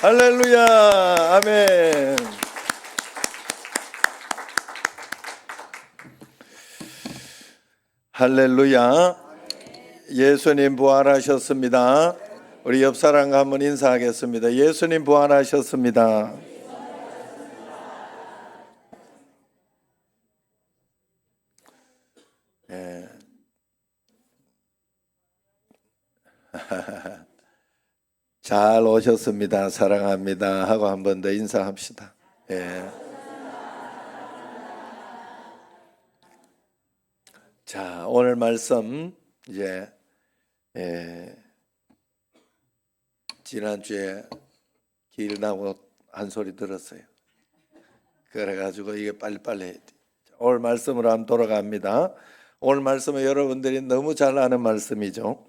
할렐루야. 아멘. 할렐루야. 예수님 부활하셨습니다. 우리 옆 사람과 한번 인사하겠습니다. 예수님 부활하셨습니다. 잘 오셨습니다. 사랑합니다. 하고 한 번 더 인사합시다. 예. 자, 오늘 말씀 이제 예, 지난주에 길나고 한 소리 들었어요. 그래가지고 이게 빨리빨리 해야 돼. 자, 오늘 말씀으로 한번 돌아갑니다. 오늘 말씀은 여러분들이 너무 잘 아는 말씀이죠.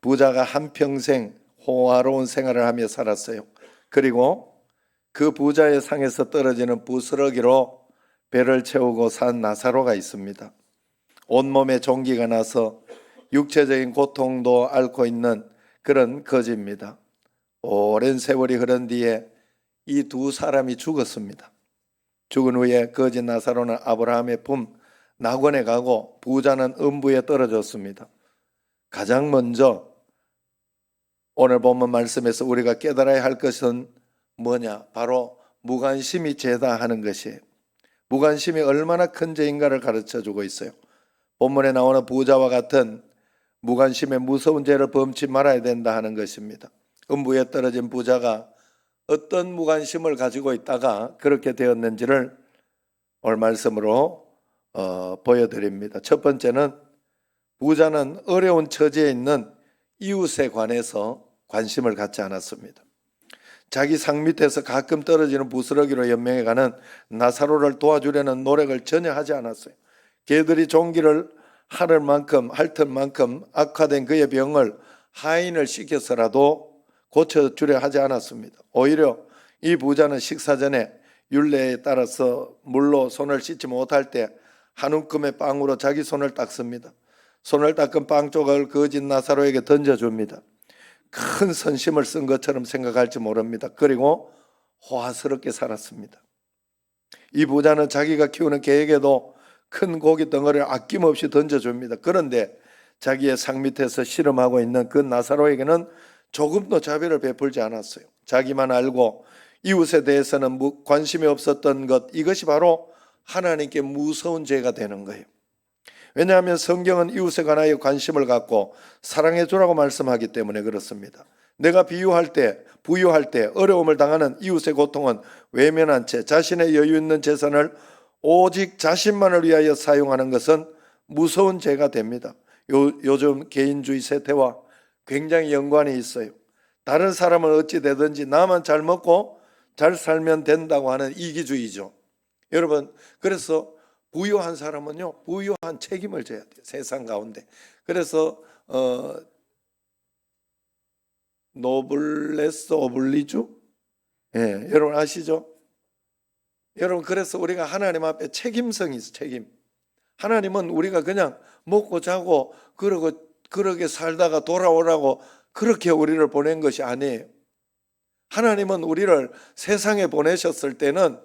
부자가 한평생 호화로운 생활을 하며 살았어요. 그리고 그 부자의 상에서 떨어지는 부스러기로 배를 채우고 산 나사로가 있습니다. 온몸에 종기가 나서 육체적인 고통도 앓고 있는 그런 거지입니다. 오랜 세월이 흐른 뒤에 이 두 사람이 죽었습니다. 죽은 후에 거지 나사로는 아브라함의 품 낙원에 가고 부자는 음부에 떨어졌습니다. 가장 먼저 오늘 본문 말씀에서 우리가 깨달아야 할 것은 뭐냐? 바로 무관심이 죄다 하는 것이에요. 무관심이 얼마나 큰 죄인가를 가르쳐 주고 있어요. 본문에 나오는 부자와 같은 무관심의 무서운 죄를 범치 말아야 된다 하는 것입니다. 음부에 떨어진 부자가 어떤 무관심을 가지고 있다가 그렇게 되었는지를 오늘 말씀으로 어, 보여드립니다. 첫 번째는 부자는 어려운 처지에 있는 이웃에 관해서 관심을 갖지 않았습니다. 자기 상 밑에서 가끔 떨어지는 부스러기로 연명해가는 나사로를 도와주려는 노력을 전혀 하지 않았어요. 개들이 종기를 하를 만큼 핥을 만큼 악화된 그의 병을 하인을 시켜서라도 고쳐주려 하지 않았습니다. 오히려 이 부자는 식사 전에 율례에 따라서 물로 손을 씻지 못할 때 한 움큼의 빵으로 자기 손을 닦습니다. 손을 닦은 빵 조각을 거진 나사로에게 던져줍니다. 큰 선심을 쓴 것처럼 생각할지 모릅니다. 그리고 호화스럽게 살았습니다. 이 부자는 자기가 키우는 개에게도 큰 고기 덩어리를 아낌없이 던져줍니다. 그런데 자기의 상 밑에서 씨름하고 있는 그 나사로에게는 조금도 자비를 베풀지 않았어요. 자기만 알고 이웃에 대해서는 무- 관심이 없었던 것 이것이 바로 하나님께 무서운 죄가 되는 거예요. 왜냐하면 성경은 이웃에 관하여 관심을 갖고 사랑해 주라고 말씀하기 때문에 그렇습니다. 내가 비유할 때, 부유할 때 어려움을 당하는 이웃의 고통은 외면한 채 자신의 여유 있는 재산을 오직 자신만을 위하여 사용하는 것은 무서운 죄가 됩니다. 요, 요즘 개인주의 세태와 굉장히 연관이 있어요. 다른 사람은 어찌 되든지 나만 잘 먹고 잘 살면 된다고 하는 이기주의죠. 여러분, 그래서 부유한 사람은요, 부유한 책임을 져야 돼요. 세상 가운데. 그래서, 어, 노블레스 오블리주? 예, 여러분 아시죠? 여러분, 그래서 우리가 하나님 앞에 책임성이 있어, 책임. 하나님은 우리가 그냥 먹고 자고, 그러고, 그렇게 살다가 돌아오라고 그렇게 우리를 보낸 것이 아니에요. 하나님은 우리를 세상에 보내셨을 때는,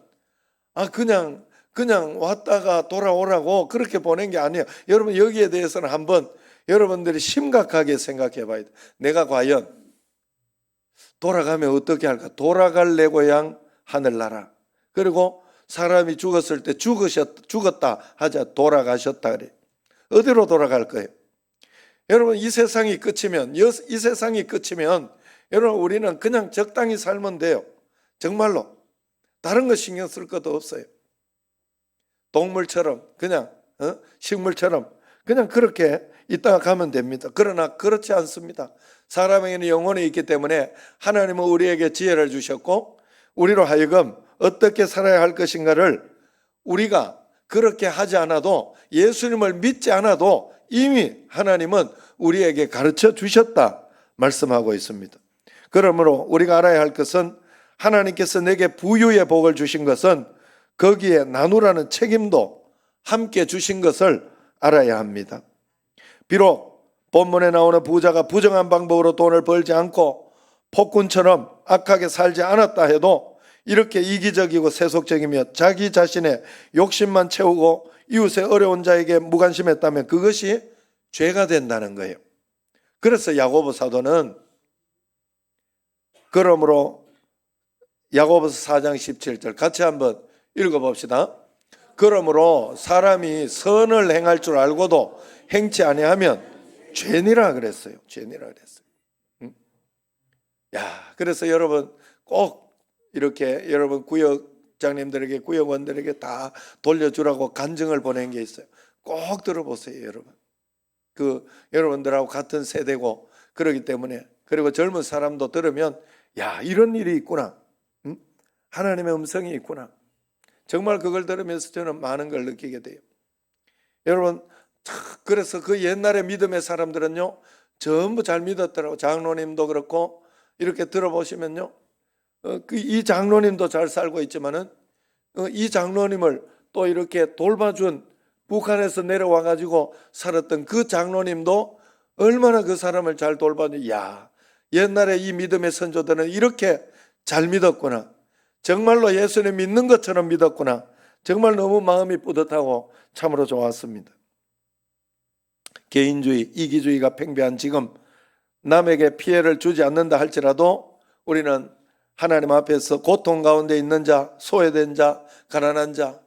아, 그냥, 그냥 왔다가 돌아오라고 그렇게 보낸 게 아니에요. 여러분, 여기에 대해서는 한번 여러분들이 심각하게 생각해 봐야 돼. 내가 과연 돌아가면 어떻게 할까? 돌아갈래 고향 하늘나라. 그리고 사람이 죽었을 때 죽으셨, 죽었다 하자 돌아가셨다 그래. 어디로 돌아갈 거예요? 여러분 이 세상이 끝이면 여- 이 세상이 끝이면 여러분 우리는 그냥 적당히 살면 돼요. 정말로 다른 거 신경 쓸 것도 없어요. 동물처럼 그냥 어? 식물처럼 그냥 그렇게 있다가 가면 됩니다. 그러나 그렇지 않습니다. 사람에게는 영혼이 있기 때문에 하나님은 우리에게 지혜를 주셨고 우리로 하여금 어떻게 살아야 할 것인가를 우리가 그렇게 하지 않아도 예수님을 믿지 않아도 이미 하나님은 우리에게 가르쳐 주셨다 말씀하고 있습니다. 그러므로 우리가 알아야 할 것은 하나님께서 내게 부유의 복을 주신 것은 거기에 나누라는 책임도 함께 주신 것을 알아야 합니다. 비록 본문에 나오는 부자가 부정한 방법으로 돈을 벌지 않고 폭군처럼 악하게 살지 않았다 해도 이렇게 이기적이고 세속적이며 자기 자신의 욕심만 채우고 이웃의 어려운 자에게 무관심했다면 그것이 죄가 된다는 거예요. 그래서 야고보 사도는 그러므로 야고보서 4장 17절 같이 한번 읽어 봅시다. 그러므로 사람이 선을 행할 줄 알고도 행치 아니하면 죄니라 그랬어요. 죄니라 그랬어요. 응? 야, 그래서 여러분 꼭 이렇게 여러분 구역장님들에게 구역원들에게 다 돌려주라고 간증을 보낸 게 있어요. 꼭 들어보세요, 여러분. 그 여러분들하고 같은 세대고 그러기 때문에 그리고 젊은 사람도 들으면 야 이런 일이 있구나. 응? 하나님의 음성이 있구나. 정말 그걸 들으면서 저는 많은 걸 느끼게 돼요. 여러분 탁, 그래서 그 옛날의 믿음의 사람들은요 전부 잘 믿었더라고 장로님도 그렇고 이렇게 들어보시면요 어, 그이 장로님도 잘 살고 있지만은 어, 이 장로님을 또 이렇게 돌봐준 북한에서 내려와 가지고 살았던 그 장로님도 얼마나 그 사람을 잘 돌봐주 야 옛날에 이 믿음의 선조들은 이렇게 잘 믿었구나 정말로 예수님 믿는 것처럼 믿었구나 정말 너무 마음이 뿌듯하고 참으로 좋았습니다 개인주의 이기주의가 팽배한 지금 남에게 피해를 주지 않는다 할지라도 우리는 하나님 앞에서 고통 가운데 있는 자, 소외된 자, 가난한 자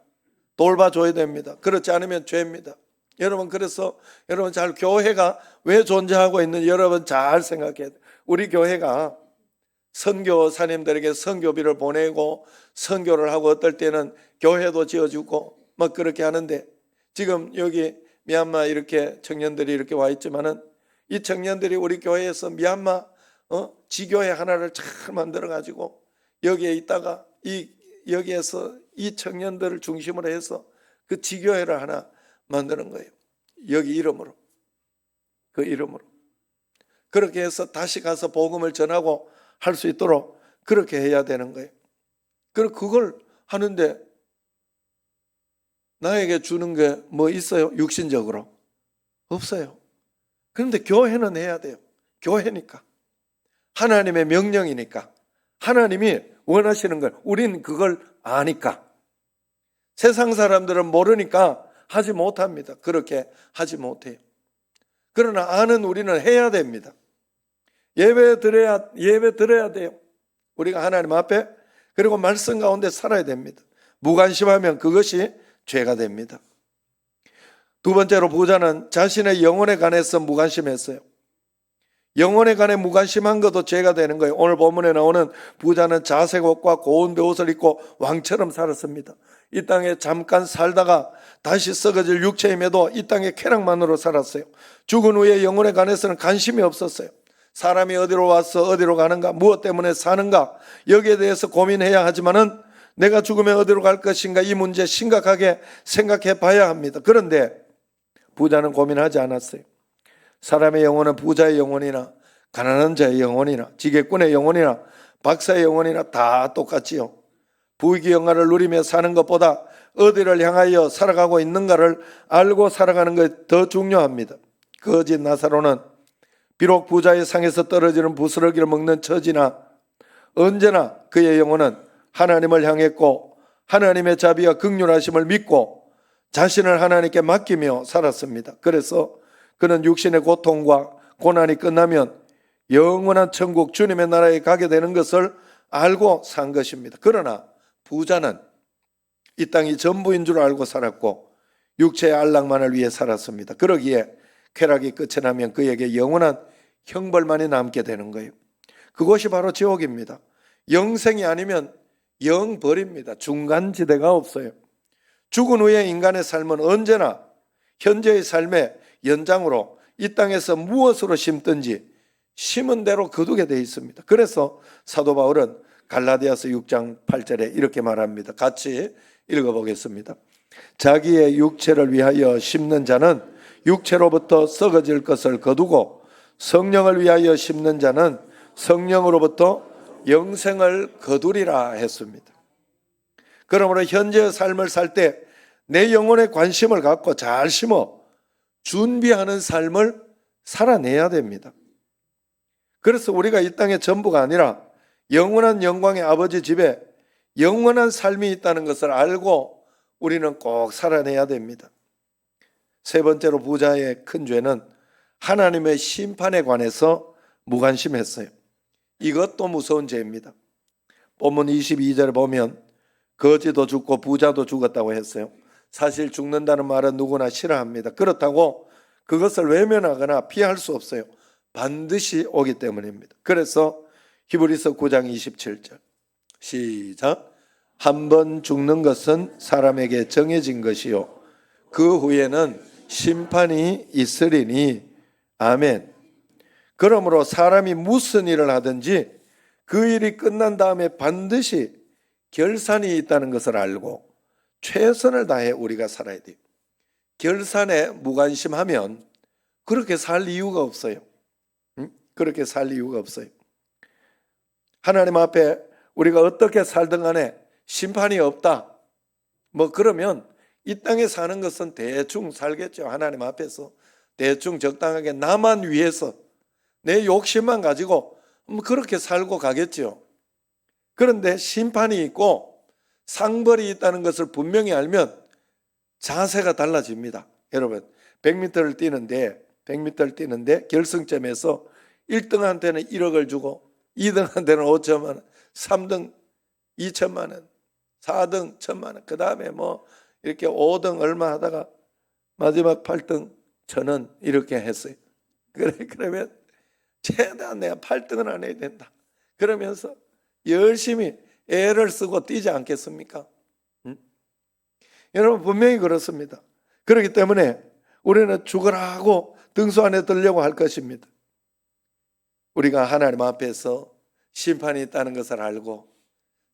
돌봐줘야 됩니다. 그렇지 않으면 죄입니다. 여러분 그래서 여러분 잘 교회가 왜 존재하고 있는 여러분 잘 생각해야 돼요. 우리 교회가 선교사님들에게 선교비를 보내고 선교를 하고 어떨 때는 교회도 지어주고 뭐 그렇게 하는데 지금 여기 미얀마 이렇게 청년들이 이렇게 와 있지만은 이 청년들이 우리 교회에서 미얀마 어? 지교회 하나를 잘 만들어 가지고 여기에 있다가 이 여기에서 이 청년들을 중심으로 해서 그 지교회를 하나 만드는 거예요. 여기 이름으로 그 이름으로 그렇게 해서 다시 가서 복음을 전하고 할 수 있도록 그렇게 해야 되는 거예요. 그리고 그걸 하는데 나에게 주는 게 뭐 있어요? 육신적으로 없어요. 그런데 교회는 해야 돼요. 교회니까 하나님의 명령이니까 하나님이 원하시는 걸 우리는 그걸 아니까 세상 사람들은 모르니까 하지 못합니다. 그렇게 하지 못해요. 그러나 아는 우리는 해야 됩니다. 예배 드려야 예배 드려야 돼요. 우리가 하나님 앞에 그리고 말씀 가운데 살아야 됩니다. 무관심하면 그것이 죄가 됩니다. 두 번째로 부자는 자신의 영혼에 관해서 무관심했어요. 영혼에 관해 무관심한 것도 죄가 되는 거예요. 오늘 본문에 나오는 부자는 자색 옷과 고운 베옷을 입고 왕처럼 살았습니다. 이 땅에 잠깐 살다가 다시 썩어질 육체임에도 이 땅의 쾌락만으로 살았어요. 죽은 후에 영혼에 관해서는 관심이 없었어요. 사람이 어디로 와서 어디로 가는가, 무엇 때문에 사는가, 여기에 대해서 고민해야 하지만은 내가 죽으면 어디로 갈 것인가 이 문제 심각하게 생각해 봐야 합니다. 그런데 부자는 고민하지 않았어요. 사람의 영혼은 부자의 영혼이나 가난한 자의 영혼이나 지게꾼의 영혼이나 박사의 영혼이나 다 똑같지요. 부귀 영화를 누리며 사는 것보다 어디를 향하여 살아가고 있는가를 알고 살아가는 것이 더 중요합니다. 거짓 나사로는 비록 부자의 상에서 떨어지는 부스러기를 먹는 처지나 언제나 그의 영혼은 하나님을 향했고 하나님의 자비와 극률하심을 믿고 자신을 하나님께 맡기며 살았습니다. 그래서 그는 육신의 고통과 고난이 끝나면 영원한 천국 주님의 나라에 가게 되는 것을 알고 산 것입니다. 그러나 부자는 이 땅이 전부인 줄 알고 살았고 육체의 안락만을 위해 살았습니다. 그러기에 쾌락이 끝이 나면 그에게 영원한 형벌만이 남게 되는 거예요. 그것이 바로 지옥입니다. 영생이 아니면 영벌입니다. 중간지대가 없어요. 죽은 후에 인간의 삶은 언제나 현재의 삶의 연장으로 이 땅에서 무엇으로 심든지 심은 대로 거두게 되어 있습니다. 그래서 사도 바울은 갈라디아서 6장 8절에 이렇게 말합니다. 같이 읽어보겠습니다. 자기의 육체를 위하여 심는 자는 육체로부터 썩어질 것을 거두고 성령을 위하여 심는 자는 성령으로부터 영생을 거두리라 했습니다. 그러므로 현재의 삶을 살 때 내 영혼에 관심을 갖고 잘 심어 준비하는 삶을 살아내야 됩니다. 그래서 우리가 이 땅의 전부가 아니라 영원한 영광의 아버지 집에 영원한 삶이 있다는 것을 알고 우리는 꼭 살아내야 됩니다. 세 번째로 부자의 큰 죄는 하나님의 심판에 관해서 무관심했어요. 이것도 무서운 죄입니다. 본문 22절에 보면 거지도 죽고 부자도 죽었다고 했어요. 사실 죽는다는 말은 누구나 싫어합니다. 그렇다고 그것을 외면하거나 피할 수 없어요. 반드시 오기 때문입니다. 그래서 히브리서 9장 27절 시작 한 번 죽는 것은 사람에게 정해진 것이요 그 후에는 심판이 있으리니 아멘. 그러므로 사람이 무슨 일을 하든지 그 일이 끝난 다음에 반드시 결산이 있다는 것을 알고 최선을 다해 우리가 살아야 돼요. 결산에 무관심하면 그렇게 살 이유가 없어요. 응? 그렇게 살 이유가 없어요. 하나님 앞에 우리가 어떻게 살든 간에 심판이 없다. 뭐 그러면 이 땅에 사는 것은 대충 살겠죠. 하나님 앞에서 대충 적당하게 나만 위해서 내 욕심만 가지고 뭐 그렇게 살고 가겠죠. 그런데 심판이 있고 상벌이 있다는 것을 분명히 알면 자세가 달라집니다. 여러분, 100m를 뛰는데 100m를 뛰는데 결승점에서 1등한테는 1억을 주고 2등한테는 5천만 원, 3등 2천만 원, 4등 1천만 원, 그 다음에 뭐 이렇게 5등 얼마 하다가 마지막 8등 저는 이렇게 했어요. 그래 그러면 최대한 내가 8등은 안 해야 된다. 그러면서 열심히 애를 쓰고 뛰지 않겠습니까? 응? 여러분 분명히 그렇습니다. 그렇기 때문에 우리는 죽으라 하고 등수 안에 들려고 할 것입니다. 우리가 하나님 앞에서 심판이 있다는 것을 알고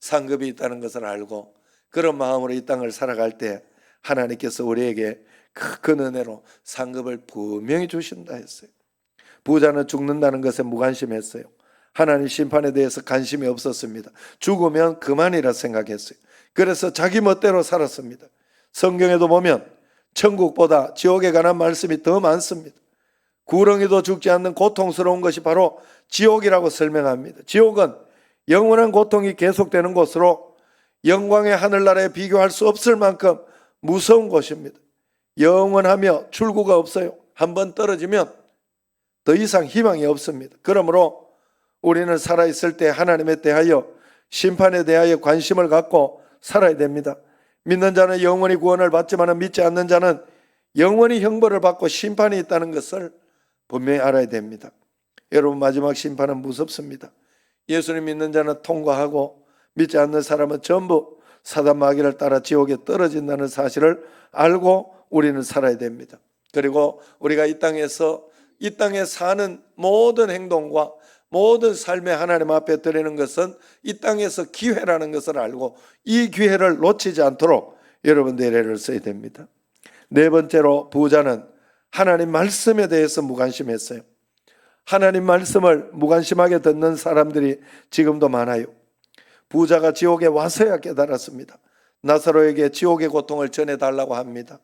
상급이 있다는 것을 알고 그런 마음으로 이 땅을 살아갈 때 하나님께서 우리에게 큰 은혜로 상급을 분명히 주신다 했어요. 부자는 죽는다는 것에 무관심했어요. 하나님 심판에 대해서 관심이 없었습니다. 죽으면 그만이라 생각했어요. 그래서 자기 멋대로 살았습니다. 성경에도 보면 천국보다 지옥에 관한 말씀이 더 많습니다. 구렁이도 죽지 않는 고통스러운 것이 바로 지옥이라고 설명합니다. 지옥은 영원한 고통이 계속되는 곳으로 영광의 하늘나라에 비교할 수 없을 만큼 무서운 곳입니다. 영원하며 출구가 없어요. 한번 떨어지면 더 이상 희망이 없습니다. 그러므로 우리는 살아있을 때 하나님에 대하여 심판에 대하여 관심을 갖고 살아야 됩니다. 믿는 자는 영원히 구원을 받지만 믿지 않는 자는 영원히 형벌을 받고 심판이 있다는 것을 분명히 알아야 됩니다. 여러분 마지막 심판은 무섭습니다. 예수님 믿는 자는 통과하고 믿지 않는 사람은 전부 사단 마귀를 따라 지옥에 떨어진다는 사실을 알고 우리는 살아야 됩니다. 그리고 우리가 이 땅에서 이 땅에 사는 모든 행동과 모든 삶의 하나님 앞에 드리는 것은 이 땅에서 기회라는 것을 알고 이 기회를 놓치지 않도록 여러분들 애를 써야 됩니다. 네 번째로 부자는 하나님 말씀에 대해서 무관심했어요. 하나님 말씀을 무관심하게 듣는 사람들이 지금도 많아요. 부자가 지옥에 와서야 깨달았습니다. 나사로에게 지옥의 고통을 전해달라고 합니다.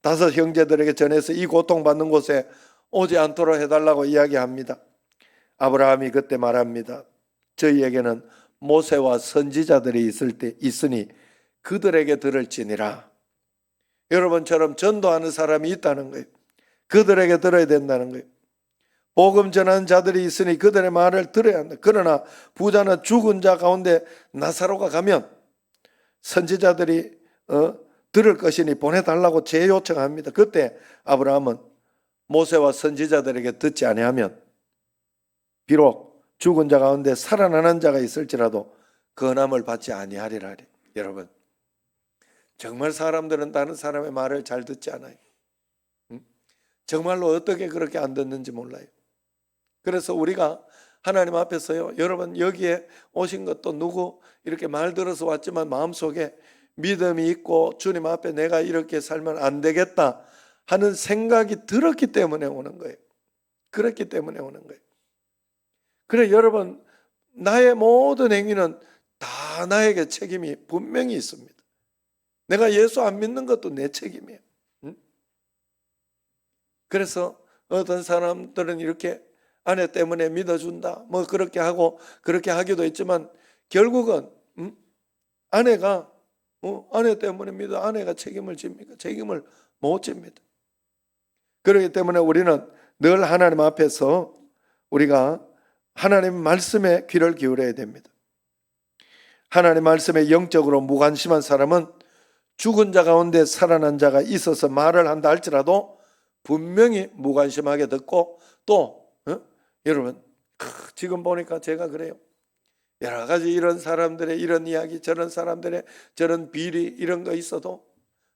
다섯 형제들에게 전해서 이 고통받는 곳에 오지 않도록 해달라고 이야기합니다. 아브라함이 그때 말합니다. 저희에게는 모세와 선지자들이 있을 때 있으니 그들에게 들을지니라. 여러분처럼 전도하는 사람이 있다는 거예요. 그들에게 들어야 된다는 거예요. 복음 전하는 자들이 있으니 그들의 말을 들어야 한다. 그러나 부자는 죽은 자 가운데 나사로가 가면 선지자들이 어, 들을 것이니 보내달라고 재요청합니다. 그때 아브라함은 모세와 선지자들에게 듣지 아니하면 비록 죽은 자 가운데 살아나는 자가 있을지라도 건함을 받지 아니하리라. 여러분 정말 사람들은 다른 사람의 말을 잘 듣지 않아요. 응? 정말로 어떻게 그렇게 안 듣는지 몰라요. 그래서 우리가 하나님 앞에서요, 여러분 여기에 오신 것도 누구 이렇게 말 들어서 왔지만 마음속에 믿음이 있고 주님 앞에 내가 이렇게 살면 안 되겠다 하는 생각이 들었기 때문에 오는 거예요. 그렇기 때문에 오는 거예요. 그래 여러분 나의 모든 행위는 다 나에게 책임이 분명히 있습니다. 내가 예수 안 믿는 것도 내 책임이에요. 응? 그래서 어떤 사람들은 이렇게 아내 때문에 믿어준다. 뭐 그렇게 하고 그렇게 하기도 했지만 결국은 음? 아내가 어? 아내 믿어 아내가 책임을 집니까? 책임을 못 집니다. 그렇기 때문에 우리는 늘 하나님 앞에서 우리가 하나님 말씀에 귀를 기울여야 됩니다. 하나님 말씀에 영적으로 무관심한 사람은 죽은 자 가운데 살아난 자가 있어서 말을 한다 할지라도 분명히 무관심하게 듣고 또 어? 여러분 크, 지금 보니까 제가 그래요. 여러 가지 이런 사람들의 이런 이야기 저런 사람들의 저런 비리 이런 거 있어도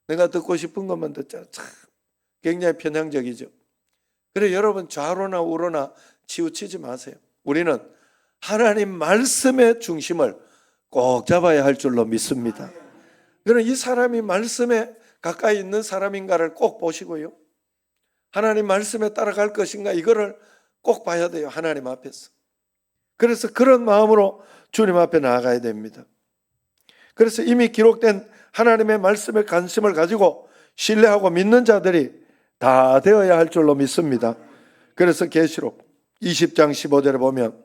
내가 듣고 싶은 것만 듣잖아. 참 굉장히 편향적이죠. 그래 여러분 좌로나 우로나 치우치지 마세요. 우리는 하나님 말씀의 중심을 꼭 잡아야 할 줄로 믿습니다. 그는 이 사람이 말씀에 가까이 있는 사람인가를 꼭 보시고요. 하나님 말씀에 따라갈 것인가 이거를 꼭 봐야 돼요. 하나님 앞에서. 그래서 그런 마음으로 주님 앞에 나아가야 됩니다. 그래서 이미 기록된 하나님의 말씀에 관심을 가지고 신뢰하고 믿는 자들이 다 되어야 할 줄로 믿습니다. 그래서 계시록 20장 15절에 보면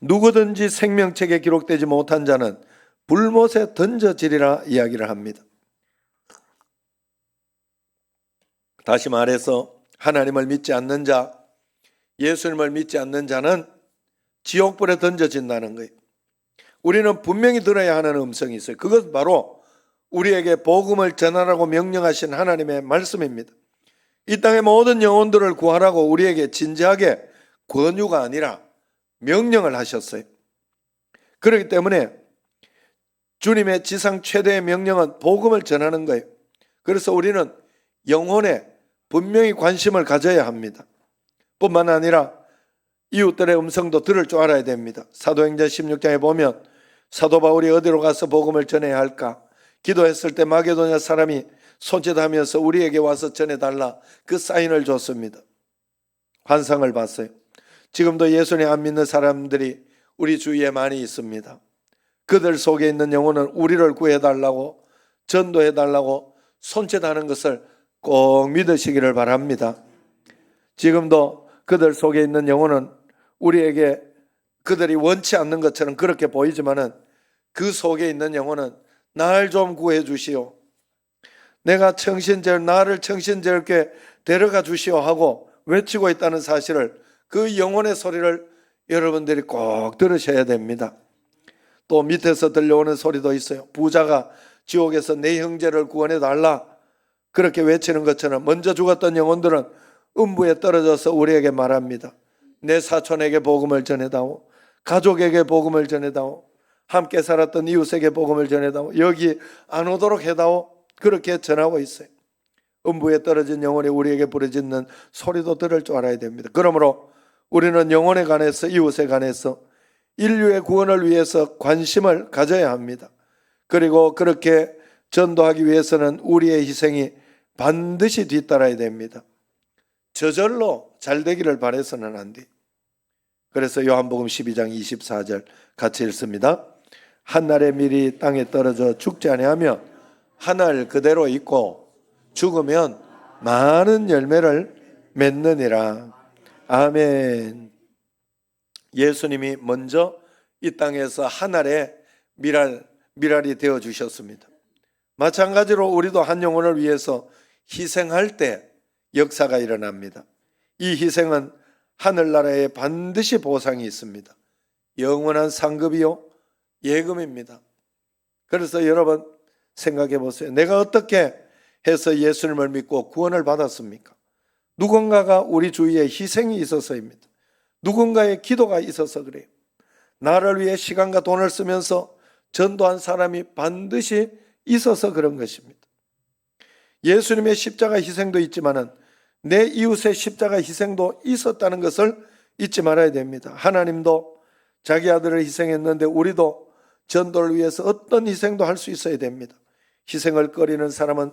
누구든지 생명책에 기록되지 못한 자는 불못에 던져지리라 이야기를 합니다. 다시 말해서 하나님을 믿지 않는 자, 예수님을 믿지 않는 자는 지옥불에 던져진다는 거예요. 우리는 분명히 들어야 하는 음성이 있어요. 그것 바로 우리에게 복음을 전하라고 명령하신 하나님의 말씀입니다. 이 땅의 모든 영혼들을 구하라고 우리에게 진지하게 권유가 아니라 명령을 하셨어요. 그렇기 때문에 주님의 지상 최대의 명령은 복음을 전하는 거예요. 그래서 우리는 영혼에 분명히 관심을 가져야 합니다. 뿐만 아니라 이웃들의 음성도 들을 줄 알아야 됩니다. 사도행전 16장에 보면 사도 바울이 어디로 가서 복음을 전해야 할까? 기도했을 때 마게도냐 사람이 손짓하면서 우리에게 와서 전해달라 그 사인을 줬습니다. 환상을 봤어요. 지금도 예수님 안 믿는 사람들이 우리 주위에 많이 있습니다. 그들 속에 있는 영혼은 우리를 구해달라고 전도해달라고 손짓하는 것을 꼭 믿으시기를 바랍니다. 지금도 그들 속에 있는 영혼은 우리에게 그들이 원치 않는 것처럼 그렇게 보이지만은 그 속에 있는 영혼은 날 좀 구해 주시오. 내가 청신절 나를 청신절께 데려가 주시오 하고 외치고 있다는 사실을 그 영혼의 소리를 여러분들이 꼭 들으셔야 됩니다. 또 밑에서 들려오는 소리도 있어요. 부자가 지옥에서 내 형제를 구원해 달라 그렇게 외치는 것처럼 먼저 죽었던 영혼들은 음부에 떨어져서 우리에게 말합니다. 내 사촌에게 복음을 전해다오. 가족에게 복음을 전해다오. 함께 살았던 이웃에게 복음을 전해다오. 여기 안 오도록 해다오. 그렇게 전하고 있어요. 음부에 떨어진 영혼이 우리에게 부르짖는 소리도 들을 줄 알아야 됩니다. 그러므로 우리는 영혼에 관해서 이웃에 관해서 인류의 구원을 위해서 관심을 가져야 합니다. 그리고 그렇게 전도하기 위해서는 우리의 희생이 반드시 뒤따라야 됩니다. 저절로 잘 되기를 바래서는 안 돼. 그래서 요한복음 12장 24절 같이 읽습니다. 한날의 밀이 땅에 떨어져 죽지 아니하며 하늘 그대로 있고 죽으면 많은 열매를 맺느니라. 아멘. 예수님이 먼저 이 땅에서 하늘의 미랄, 미랄이 되어 주셨습니다. 마찬가지로 우리도 한 영혼을 위해서 희생할 때 역사가 일어납니다. 이 희생은 하늘나라에 반드시 보상이 있습니다. 영원한 상급이요, 예금입니다. 그래서 여러분 생각해 보세요. 내가 어떻게 해서 예수님을 믿고 구원을 받았습니까? 누군가가 우리 주위에 희생이 있어서입니다. 누군가의 기도가 있어서 그래요. 나를 위해 시간과 돈을 쓰면서 전도한 사람이 반드시 있어서 그런 것입니다. 예수님의 십자가 희생도 있지만은 내 이웃의 십자가 희생도 있었다는 것을 잊지 말아야 됩니다. 하나님도 자기 아들을 희생했는데 우리도 전도를 위해서 어떤 희생도 할 수 있어야 됩니다. 희생을 꺼리는 사람은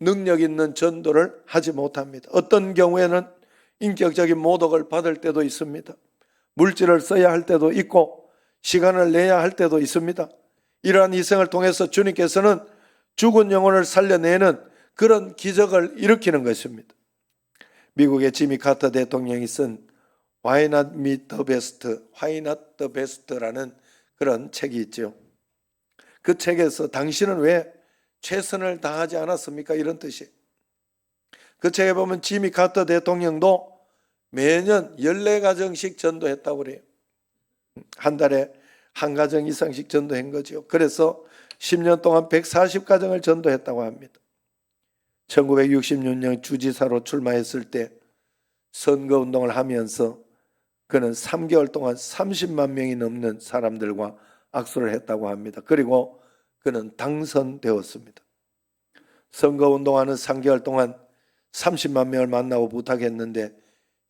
능력 있는 전도를 하지 못합니다. 어떤 경우에는 인격적인 모독을 받을 때도 있습니다. 물질을 써야 할 때도 있고 시간을 내야 할 때도 있습니다. 이러한 희생을 통해서 주님께서는 죽은 영혼을 살려내는 그런 기적을 일으키는 것입니다. 미국의 지미 카터 대통령이 쓴 Why not me the best? Why not the best라는 그런 책이 있죠. 그 책에서 당신은 왜 최선을 다하지 않았습니까? 이런 뜻이에요. 그 책에 보면 지미 카터 대통령도 매년 14가정씩 전도했다고 그래요. 한 달에 한 가정 이상씩 전도한 거죠. 그래서 10년 동안 140가정을 전도했다고 합니다. 1966년 주지사로 출마했을 때 선거 운동을 하면서 그는 3개월 동안 30만 명이 넘는 사람들과 악수를 했다고 합니다. 그리고 그는 당선되었습니다. 선거 운동하는 3개월 동안 30만 명을 만나고 부탁했는데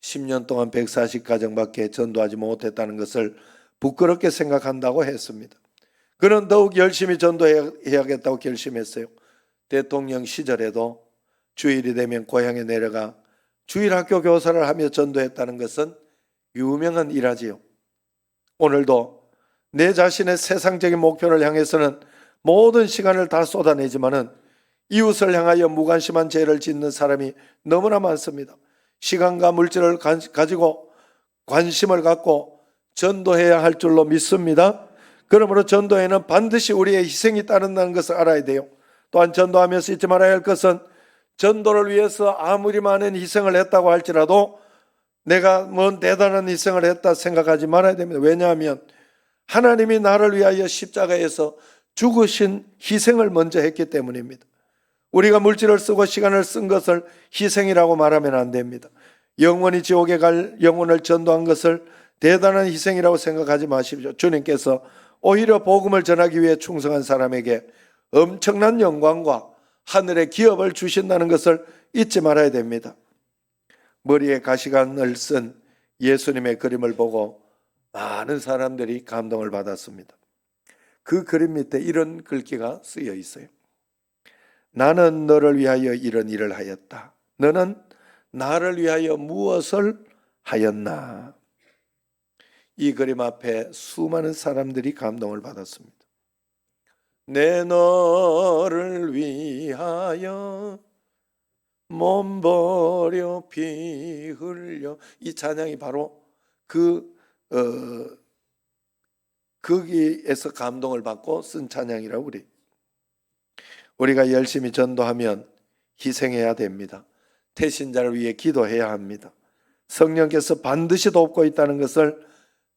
10년 동안 140가정밖에 전도하지 못했다는 것을 부끄럽게 생각한다고 했습니다. 그는 더욱 열심히 전도해야겠다고 결심했어요. 대통령 시절에도 주일이 되면 고향에 내려가 주일 학교 교사를 하며 전도했다는 것은 유명한 일하지요. 오늘도 내 자신의 세상적인 목표를 향해서는 모든 시간을 다 쏟아내지만은 이웃을 향하여 무관심한 죄를 짓는 사람이 너무나 많습니다. 시간과 물질을 가- 가지고 관심을 갖고 전도해야 할 줄로 믿습니다. 그러므로 전도에는 반드시 우리의 희생이 따른다는 것을 알아야 돼요. 또한 전도하면서 잊지 말아야 할 것은 전도를 위해서 아무리 많은 희생을 했다고 할지라도 내가 뭔 대단한 희생을 했다 생각하지 말아야 됩니다. 왜냐하면 하나님이 나를 위하여 십자가에서 죽으신 희생을 먼저 했기 때문입니다. 우리가 물질을 쓰고 시간을 쓴 것을 희생이라고 말하면 안 됩니다. 영원히 지옥에 갈 영혼을 전도한 것을 대단한 희생이라고 생각하지 마십시오. 주님께서 오히려 복음을 전하기 위해 충성한 사람에게 엄청난 영광과 하늘의 기업을 주신다는 것을 잊지 말아야 됩니다. 머리에 가시관을 쓴 예수님의 그림을 보고 많은 사람들이 감동을 받았습니다. 그 그림 밑에 이런 글귀가 쓰여 있어요. 나는 너를 위하여 이런 일을 하였다. 너는 나를 위하여 무엇을 하였나? 이 그림 앞에 수많은 사람들이 감동을 받았습니다. 내 너를 위 하여 몸버려 피 흘려 이 찬양이 바로 그 어, 거기에서 감동을 받고 쓴 찬양이라고 그래. 우리가 열심히 전도하면 희생해야 됩니다. 태신자를 위해 기도해야 합니다. 성령께서 반드시 돕고 있다는 것을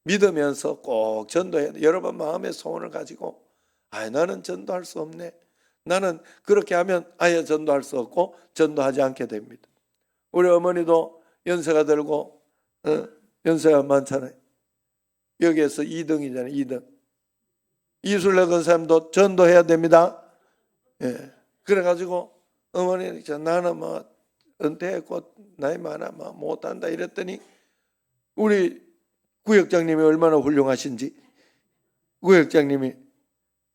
믿으면서 꼭 전도해야 돼. 여러분 마음의 소원을 가지고 아, 나는 전도할 수 없네. 나는 그렇게 하면 아예 전도할 수 없고 전도하지 않게 됩니다. 우리 어머니도 연세가 들고 어, 연세가 많잖아요. 여기에서 2등이잖아요. 2등. 이술래 건사님도 전도해야 됩니다. 예. 그래가지고 어머니 나는 뭐 은퇴했고 나이 많아 뭐 못한다 이랬더니 우리 구역장님이 얼마나 훌륭하신지 구역장님이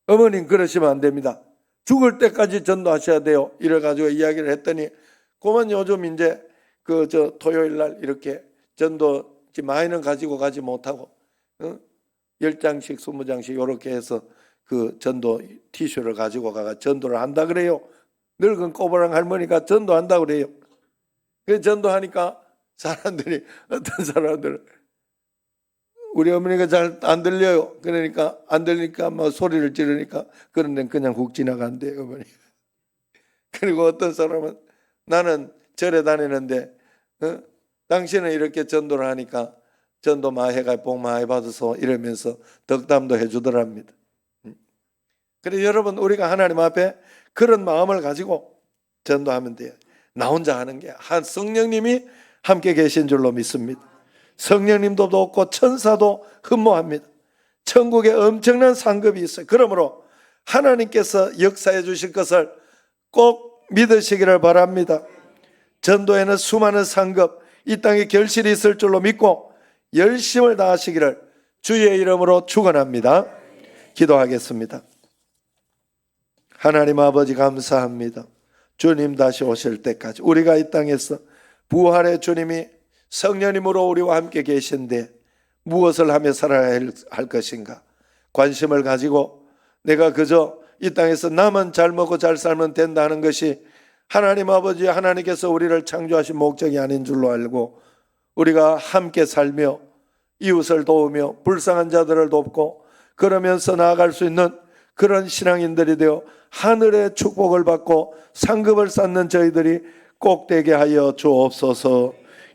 어머님 그러시면 안 됩니다. 죽을 때까지 전도하셔야 돼요. 이래가지고 이야기를 했더니 그만 요즘 이제 그 저 토요일 날 이렇게 전도 많이는 가지고 가지 못하고 어? 열 장씩 스무 장씩 이렇게 해서 그 전도 티슈를 가지고 가가 전도를 한다 그래요. 늙은 꼬부랑 할머니가 전도한다 그래요. 그 전도하니까 사람들이 어떤 사람들은 우리 어머니가 잘 안 들려요. 그러니까 안 들리니까 뭐 소리를 지르니까 그런 데는 그냥 훅 지나간대요, 어머니. 그리고 어떤 사람은 나는 절에 다니는데 어? 당신은 이렇게 전도를 하니까 전도 많이 해가 복 많이 받아서 이러면서 덕담도 해주더랍니다. 음. 그래 여러분 우리가 하나님 앞에 그런 마음을 가지고 전도하면 돼요. 나 혼자 하는 게 한 성령님이 함께 계신 줄로 믿습니다. 성령님도 돕고 천사도 흠모합니다. 천국에 엄청난 상급이 있어요. 그러므로 하나님께서 역사해 주실 것을 꼭 믿으시기를 바랍니다. 전도에는 수많은 상급, 이 땅에 결실이 있을 줄로 믿고 열심을 다하시기를 주의 이름으로 축원합니다. 기도하겠습니다. 하나님 아버지 감사합니다. 주님 다시 오실 때까지 우리가 이 땅에서 부활의 주님이 성령님으로 우리와 함께 계신데 무엇을 하며 살아야 할 것인가? 관심을 가지고 내가 그저 이 땅에서 나만 잘 먹고 잘 살면 된다는 것이 하나님 아버지 하나님께서 우리를 창조하신 목적이 아닌 줄로 알고 우리가 함께 살며 이웃을 도우며 불쌍한 자들을 돕고 그러면서 나아갈 수 있는 그런 신앙인들이 되어 하늘의 축복을 받고 상급을 쌓는 저희들이 꼭 되게 하여 주옵소서.